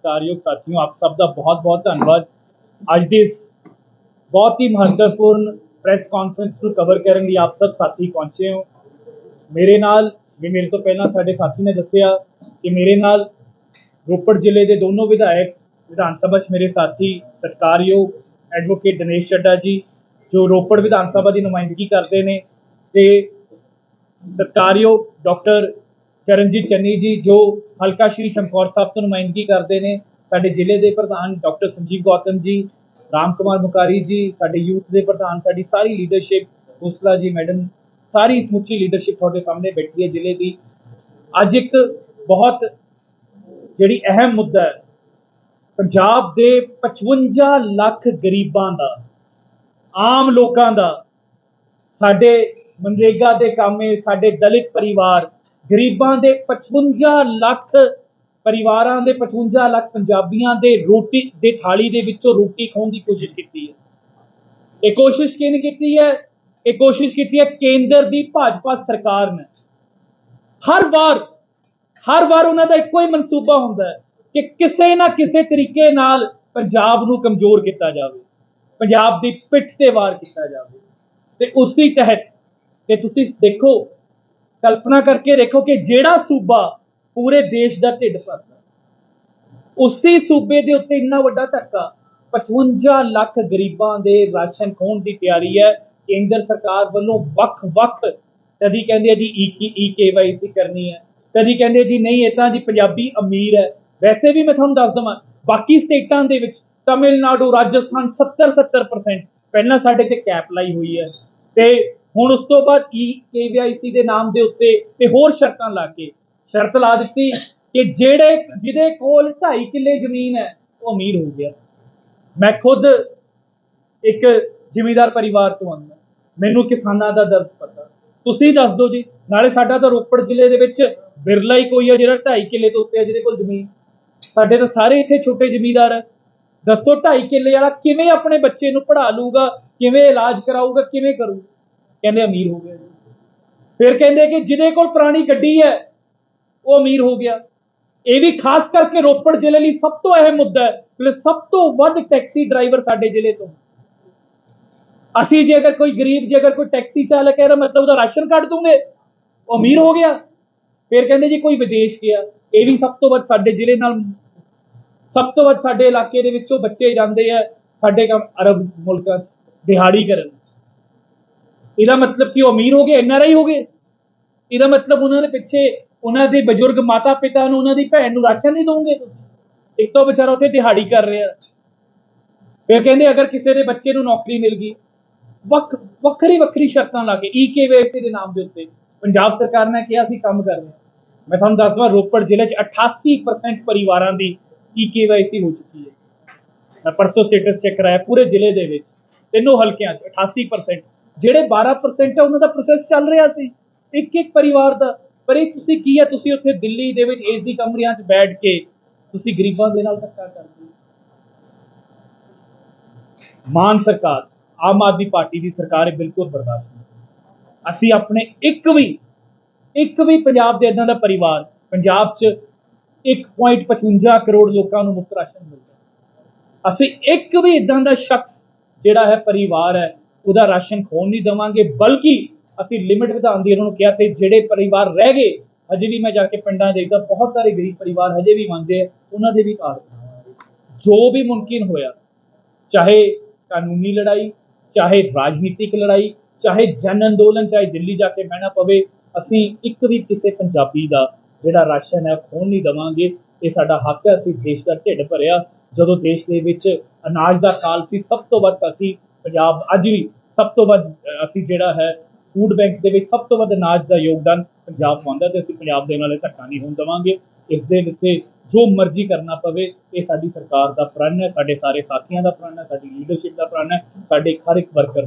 ਸਤਿਕਾਰਯੋਗ ਸਾਥੀਓ, ਆਪ ਸਭ ਦਾ ਬਹੁਤ-ਬਹੁਤ ਧੰਨਵਾਦ। ਅੱਜ ਦੇ ਇਸ ਬਹੁਤ ਹੀ ਮਹੱਤਵਪੂਰਨ ਪ੍ਰੈਸ ਕਾਨਫਰੰਸ ਨੂੰ ਕਵਰ ਕਰਨ ਲਈ ਆਪ ਸਭ ਸਾਥੀ ਪਹੁੰਚੇ ਹੋ। ਮੇਰੇ ਨਾਲ, ਵੀ ਮੇਰੇ ਤੋਂ ਪਹਿਲਾਂ ਸਾਡੇ ਸਾਥੀ ਨੇ ਦੱਸਿਆ ਕਿ ਮੇਰੇ ਨਾਲ ਰੋਪੜ ਜ਼ਿਲ੍ਹੇ ਦੇ ਦੋਨੋਂ ਵਿਧਾਇਕ, ਵਿਧਾਨ ਸਭਾ 'ਚ ਮੇਰੇ ਸਾਥੀ ਸਤਿਕਾਰਯੋਗ ਐਡਵੋਕੇਟ ਦਿਨੇਸ਼ ਚੱਡਾ ਜੀ, ਜੋ ਰੋਪੜ ਵਿਧਾਨ ਸਭਾ ਦੀ ਨੁਮਾਇੰਦਗੀ ਕਰਦੇ ਨੇ ਤੇ ਸਤਿਕਾਰਯੋਗ ਡਾਕਟਰ ਚਰਨਜੀਤ ਚੰਨੀ ਜੀ, ਜੋ ਹਲਕਾ ਸ਼੍ਰੀ ਚਮਕੌਰ ਸਾਹਿਬ ਤੋਂ ਨੁਮਾਇੰਦਗੀ ਕਰਦੇ ਨੇ, ਸਾਡੇ ਜ਼ਿਲ੍ਹੇ ਦੇ ਪ੍ਰਧਾਨ ਡਾਕਟਰ ਸੰਜੀਵ ਗੌਤਮ ਜੀ, ਰਾਮ ਕੁਮਾਰ ਮੁਕਾਰੀ ਜੀ, ਸਾਡੇ ਯੂਥ ਦੇ ਪ੍ਰਧਾਨ, ਸਾਡੀ ਸਾਰੀ ਲੀਡਰਸ਼ਿਪ ਹੁਸਲਾ ਜੀ ਮੈਡਮ ਸਾਰੀ ਸਮੁੱਚੀ ਲੀਡਰਸ਼ਿਪ ਤੁਹਾਡੇ ਸਾਹਮਣੇ ਬੈਠੀ ਹੈ ਜ਼ਿਲ੍ਹੇ ਦੀ। ਅੱਜ ਇੱਕ ਬਹੁਤ ਜਿਹੜੀ ਅਹਿਮ ਮੁੱਦਾ ਹੈ, ਪੰਜਾਬ ਦੇ 55 ਲੱਖ ਗਰੀਬਾਂ ਦਾ, ਆਮ ਲੋਕਾਂ ਦਾ, ਸਾਡੇ ਮਨਰੇਗਾ ਦੇ ਕਾਮੇ ਸਾਡੇ ਦਲਿਤ ਪਰਿਵਾਰ ਗਰੀਬਾਂ ਦੇ 55 ਲੱਖ ਪਰਿਵਾਰਾਂ ਦੇ 55 ਲੱਖ ਪੰਜਾਬੀਆਂ ਦੇ ਰੋਟੀ ਦੇ ਥਾਲੀ ਦੇ ਵਿੱਚੋਂ ਰੋਟੀ ਖਾਣ ਦੀ ਕੋਸ਼ਿਸ਼ ਕੀਤੀ ਹੈ। ਇਹ ਕੋਸ਼ਿਸ਼ ਕਿਹਨੇ ਕੀਤੀ ਹੈ? ਇਹ ਕੋਸ਼ਿਸ਼ ਕੀਤੀ ਹੈ ਕੇਂਦਰ ਦੀ, ਭਾਜਪਾ ਸਰਕਾਰ ਨੇ। ਹਰ ਵਾਰ ਹਰ ਵਾਰ ਉਹਨਾਂ ਦਾ ਇੱਕੋ ਹੀ ਮਨਸੂਬਾ ਹੁੰਦਾ ਹੈ ਕਿ ਕਿਸੇ ਨਾ ਕਿਸੇ ਤਰੀਕੇ ਨਾਲ ਪੰਜਾਬ ਨੂੰ ਕਮਜ਼ੋਰ ਕੀਤਾ ਜਾਵੇ, ਪੰਜਾਬ ਦੀ ਪਿੱਠ ਤੇ ਵਾਰ ਕੀਤਾ ਜਾਵੇ। ਤੇ ਉਸੇ ਤਹਿਤ, ਤੇ ਤੁਸੀਂ ਦੇਖੋ ਕਲਪਨਾ ਕਰਕੇ ਦੇਖੋ ਕਿ ਜਿਹੜਾ ਸੂਬਾ ਪੂਰੇ ਦੇਸ਼ ਦਾ ਢਿੱਡ ਭਰਦਾ ਉਸੇ ਸੂਬੇ ਦੇ ਉੱਤੇ ਇੰਨਾ ਵੱਡਾ ਧੱਕਾ 55 ਲੱਖ ਗਰੀਬਾਂ ਦੇ ਰਾਸ਼ਨ ਖੋਣ ਦੀ ਤਿਆਰੀ ਹੈ, ਕੇਂਦਰ ਸਰਕਾਰ ਵੱਲੋਂ ਵੱਖ-ਵੱਖ, ਕਦੀ ਕਹਿੰਦੇ ਆ ਜੀ ਈ ਕੇਵਾਈਸੀ ਕਰਨੀ ਹੈ, ਕਦੀ ਕਹਿੰਦੇ ਜੀ ਨਹੀਂ, ਇਹ ਤਾਂ ਜੀ ਪੰਜਾਬੀ ਅਮੀਰ ਹੈ, ਵੈਸੇ ਵੀ ਮੈਂ ਤੁਹਾਨੂੰ ਦੱਸ ਦਵਾਂ, ਬਾਕੀ ਸਟੇਟਾਂ ਦੇ ਵਿੱਚ ਤਮਿਲਨਾਡੂ, ਰਾਜਸਥਾਨ 70-70% ਪਹਿਲਾਂ ਸਾਡੇ ਤੇ ਕੈਪ ਲਾਈ ਹੋਈ ਹੈ, ਤੇ ਹੁਣ ਉਸ ਤੋਂ ਬਾਅਦ ਈ ਕੇਵਾਈਸੀ ਦੇ ਨਾਮ ਦੇ ਉੱਤੇ ਤੇ ਹੋਰ ਸ਼ਰਤਾਂ ਲਾ ਕੇ, ਸ਼ਰਤ ਲਾ ਦਿੱਤੀ ਕਿ ਜਿਹੜੇ, ਜਿਹਦੇ ਕੋਲ 2.5 ਕਿੱਲੇ ਜ਼ਮੀਨ ਹੈ, ਉਹ ਅਮੀਰ ਹੋ ਗਿਆ। ਮੈਂ ਖੁਦ ਇੱਕ ਜ਼ਿਮੀਂਦਾਰ ਪਰਿਵਾਰ ਤੋਂ ਆਉਂਦਾ। ਮੈਨੂੰ ਕਿਸਾਨਾਂ ਦਾ ਦਰਦ ਪਤਾ। ਤੁਸੀਂ ਦੱਸ ਦਿਓ ਜੀ, ਨਾਲੇ ਸਾਡਾ ਤਾਂ ਰੋਪੜ ਜ਼ਿਲ੍ਹੇ ਦੇ ਵਿੱਚ ਬਿਰਲਾ ਹੀ ਕੋਈ ਹੈ ਜਿਹੜਾ 2.5 ਕਿੱਲੇ ਤੋਂ ਉੱਤੇ ਹੈ, ਜਿਹਦੇ ਕੋਲ ਜ਼ਮੀਨ। ਸਾਡੇ ਤਾਂ ਸਾਰੇ ਇੱਥੇ ਛੋਟੇ ਜ਼ਿਮੀਂਦਾਰ ਹੈ। ਦੱਸੋ 2.5 ਕਿੱਲੇ ਵਾਲਾ ਕਿਵੇਂ ਆਪਣੇ ਬੱਚੇ ਨੂੰ ਪੜ੍ਹਾ ਲੂਗਾ ਕਿਵੇਂ ਇਲਾਜ ਕਰਾਊਗਾ, ਕਿਵੇਂ ਕਰੂ ਕਹਿੰਦੇ ਅਮੀਰ ਹੋ ਗਿਆ। ਜੀ ਫਿਰ ਕਹਿੰਦੇ ਕਿ ਜਿਹਦੇ ਕੋਲ ਪੁਰਾਣੀ ਗੱਡੀ ਹੈ, ਉਹ ਅਮੀਰ ਹੋ ਗਿਆ। ਇਹ ਵੀ ਖਾਸ ਕਰਕੇ ਰੋਪੜ ਜ਼ਿਲ੍ਹੇ ਲਈ ਸਭ ਤੋਂ ਅਹਿਮ ਮੁੱਦਾ ਹੈ ਕਿ ਸਭ ਤੋਂ ਵੱਧ ਟੈਕਸੀ ਡਰਾਈਵਰ ਸਾਡੇ ਜ਼ਿਲ੍ਹੇ ਤੋਂ। ਅਸੀਂ ਜੇ ਅਗਰ ਕੋਈ ਗਰੀਬ, ਜੇ ਅਗਰ ਕੋਈ ਟੈਕਸੀ ਚਾਲਕ ਹੈ, ਤਾਂ ਮਤਲਬ ਉਹਦਾ ਰਾਸ਼ਨ ਕੱਢ ਦੂੰਗੇ ਉਹ ਅਮੀਰ ਹੋ ਗਿਆ। ਫਿਰ ਕਹਿੰਦੇ ਜੀ ਕੋਈ ਵਿਦੇਸ਼ ਗਿਆ, ਇਹ ਵੀ ਸਭ ਤੋਂ ਵੱਧ ਸਾਡੇ ਜ਼ਿਲ੍ਹੇ ਨਾਲ, ਸਭ ਤੋਂ ਵੱਧ ਸਾਡੇ ਇਲਾਕੇ ਦੇ ਵਿੱਚੋਂ ਬੱਚੇ ਜਾਂਦੇ ਆ, ਸਾਡੇ ਕੰਮ ਅਰਬ ਮੁਲਕਾਂ ਦਿਹਾੜੀ ਕਰਨ। ਇਹਦਾ ਮਤਲਬ ਕਿ ਉਹ ਅਮੀਰ ਹੋ ਗਏ ਐਨਆਰਆਈ ਹੋ ਗਏ। ਇਹਦਾ ਮਤਲਬ ਉਹਨਾਂ ਦੇ ਪਿੱਛੇ ਉਹਨਾਂ ਦੇ ਬਜ਼ੁਰਗ ਮਾਤਾ ਪਿਤਾ ਨੂੰ, ਉਹਨਾਂ ਦੀ ਭੈਣ ਨੂੰ ਰਾਸ਼ਨ ਨਹੀਂ ਦੋਗੇ ਤੁਸੀਂ। ਇੱਕ ਤਾਂ ਵਿਚਾਰਾ ਉੱਥੇ ਦਿਹਾੜੀ ਕਰ ਰਿਹਾ। ਫਿਰ ਕਹਿੰਦੇ ਅਗਰ ਕਿਸੇ ਦੇ ਬੱਚੇ ਨੂੰ ਨੌਕਰੀ ਮਿਲ ਗਈ, ਵੱਖ, ਵੱਖਰੀ ਵੱਖਰੀ ਸ਼ਰਤਾਂ ਲਾ ਕੇ ਈਕੇਵਾਈਸੀ ਦੇ ਨਾਮ ਦੇ ਉੱਤੇ, ਪੰਜਾਬ ਸਰਕਾਰ ਨੇ ਕਿਹਾ ਸੀ, ਕੰਮ ਕਰ ਰਹੇ। ਮੈਂ ਤੁਹਾਨੂੰ ਦੱਸਦਾ, ਰੋਪੜ ਜ਼ਿਲ੍ਹੇ 'ਚ 88% ਪਰਿਵਾਰਾਂ ਦੀ ਈਕੇਵਾਈਸੀ ਹੋ ਚੁੱਕੀ ਹੈ। ਮੈਂ ਪਰਸੋਂ ਸਟੇਟਸ ਚੈੱਕ ਕਰਾਇਆ, ਪੂਰੇ ਜ਼ਿਲ੍ਹੇ ਦੇ ਵਿੱਚ, ਤਿੰਨੋਂ ਹਲਕਿਆਂ 'ਚ 88% ਜਿਹੜੇ 12% ਹੈ ਉਹਨਾਂ ਦਾ ਪ੍ਰੋਸੈਸ ਚੱਲ ਰਿਹਾ ਸੀ। ਇੱਕ ਇੱਕ ਪਰਿਵਾਰ ਦਾ। ਪਰ ਇਹ ਤੁਸੀਂ ਕੀ ਹੈ ਤੁਸੀਂ ਉੱਥੇ ਦਿੱਲੀ ਦੇ ਵਿੱਚ ਏਸੀ ਕਮਰਿਆਂ 'ਚ ਬੈਠ ਕੇ ਤੁਸੀਂ ਗਰੀਬਾਂ ਦੇ ਨਾਲ ਧੱਕਾ ਕਰਦੇ ਹੋ। ਮਾਨ ਸਰਕਾਰ, ਆਮ ਆਦਮੀ ਪਾਰਟੀ ਦੀ ਸਰਕਾਰ ਇਹ ਬਿਲਕੁਲ ਬਰਦਾਸ਼ਤ ਨਹੀਂ ਅਸੀਂ ਆਪਣੇ ਇੱਕ ਵੀ ਇੱਕ ਵੀ ਪੰਜਾਬ ਦੇ ਇਦਾਂ ਦਾ ਪਰਿਵਾਰ, ਪੰਜਾਬ 'ਚ 1.55 ਕਰੋੜ ਲੋਕਾਂ ਨੂੰ ਮੁਫਤ ਰਾਸ਼ਨ ਮਿਲਦਾ ਅਸੀਂ ਇੱਕ ਵੀ ਇਦਾਂ ਦਾ ਸ਼ਖਸ ਜਿਹੜਾ ਹੈ ਪਰਿਵਾਰ ਹੈ ਉਹਦਾ ਰਾਸ਼ਨ ਖੋਣ ਨਹੀਂ ਦਵਾਂਗੇ, ਬਲਕਿ ਅਸੀਂ ਲਿਮਿਟ ਵਧਾਉਣ ਦੀ ਉਹਨਾਂ ਨੂੰ ਕਿਹਾ ਤੇ ਜਿਹੜੇ ਪਰਿਵਾਰ ਰਹਿ ਗਏ ਹਜੇ ਵੀ ਮੈਂ ਜਾ ਕੇ ਪਿੰਡਾਂ ਦੇਖਦਾ, ਬਹੁਤ ਸਾਰੇ ਗਰੀਬ ਪਰਿਵਾਰ ਹਜੇ ਵੀ ਮੰਗਦੇ ਆ, ਉਹਨਾਂ ਦੇ ਵੀ ਕਾਰਡ ਜੋ ਵੀ ਮੁਮਕਿਨ ਹੋਇਆ, ਚਾਹੇ ਕਾਨੂੰਨੀ ਲੜਾਈ, ਚਾਹੇ ਰਾਜਨੀਤਿਕ ਲੜਾਈ, ਚਾਹੇ ਜਨ ਅੰਦੋਲਨ, ਚਾਹੇ ਦਿੱਲੀ ਜਾ ਕੇ ਬਹਿਣਾ ਪਵੇ, ਅਸੀਂ ਇੱਕ ਵੀ ਕਿਸੇ ਪੰਜਾਬੀ ਦਾ ਜਿਹੜਾ ਰਾਸ਼ਨ ਹੈ, ਖੋਣ ਨਹੀਂ ਦਵਾਂਗੇ। ਇਹ ਸਾਡਾ ਹੱਕ ਹੈ, ਅਸੀਂ ਦੇਸ਼ ਦਾ ਢਿੱਡ ਭਰਿਆ। ਜਦੋਂ ਦੇਸ਼ ਦੇ ਵਿੱਚ ਅਨਾਜ ਦਾ ਕਾਲ ਸੀ, ਸਭ ਤੋਂ ਵੱਧ ਅਸੀਂ ਪੰਜਾਬ ਅੱਜ ਵੀ ਸਭ ਤੋਂ ਵੱਧ ਅਸੀਂ ਜਿਹੜਾ ਹੈ ਫੂਡ ਬੈਂਕ ਦੇ ਵਿੱਚ ਸਭ ਤੋਂ ਵੱਧ ਅਨਾਜ ਦਾ ਯੋਗਦਾਨ ਪੰਜਾਬ ਪਾਉਂਦਾ ਤੇ ਅਸੀਂ ਪੰਜਾਬ ਦੇ ਨਾਲੇ ਧੱਕਾ ਨਹੀਂ ਹੋਣ ਦਵਾਂਗੇ। ਇਸ ਦੇ ਉੱਤੇ ਜੋ ਮਰਜ਼ੀ ਕਰਨਾ ਪਵੇ, ਇਹ ਸਾਡੀ ਸਰਕਾਰ ਦਾ ਪ੍ਰਣ ਹੈ, ਸਾਡੇ ਸਾਰੇ ਸਾਥੀਆਂ ਦਾ ਪ੍ਰਣ ਹੈ, ਸਾਡੀ ਲੀਡਰਸ਼ਿਪ ਦਾ ਪ੍ਰਣ ਹੈ, ਸਾਡੇ ਹਰ ਇੱਕ ਵਰਕਰ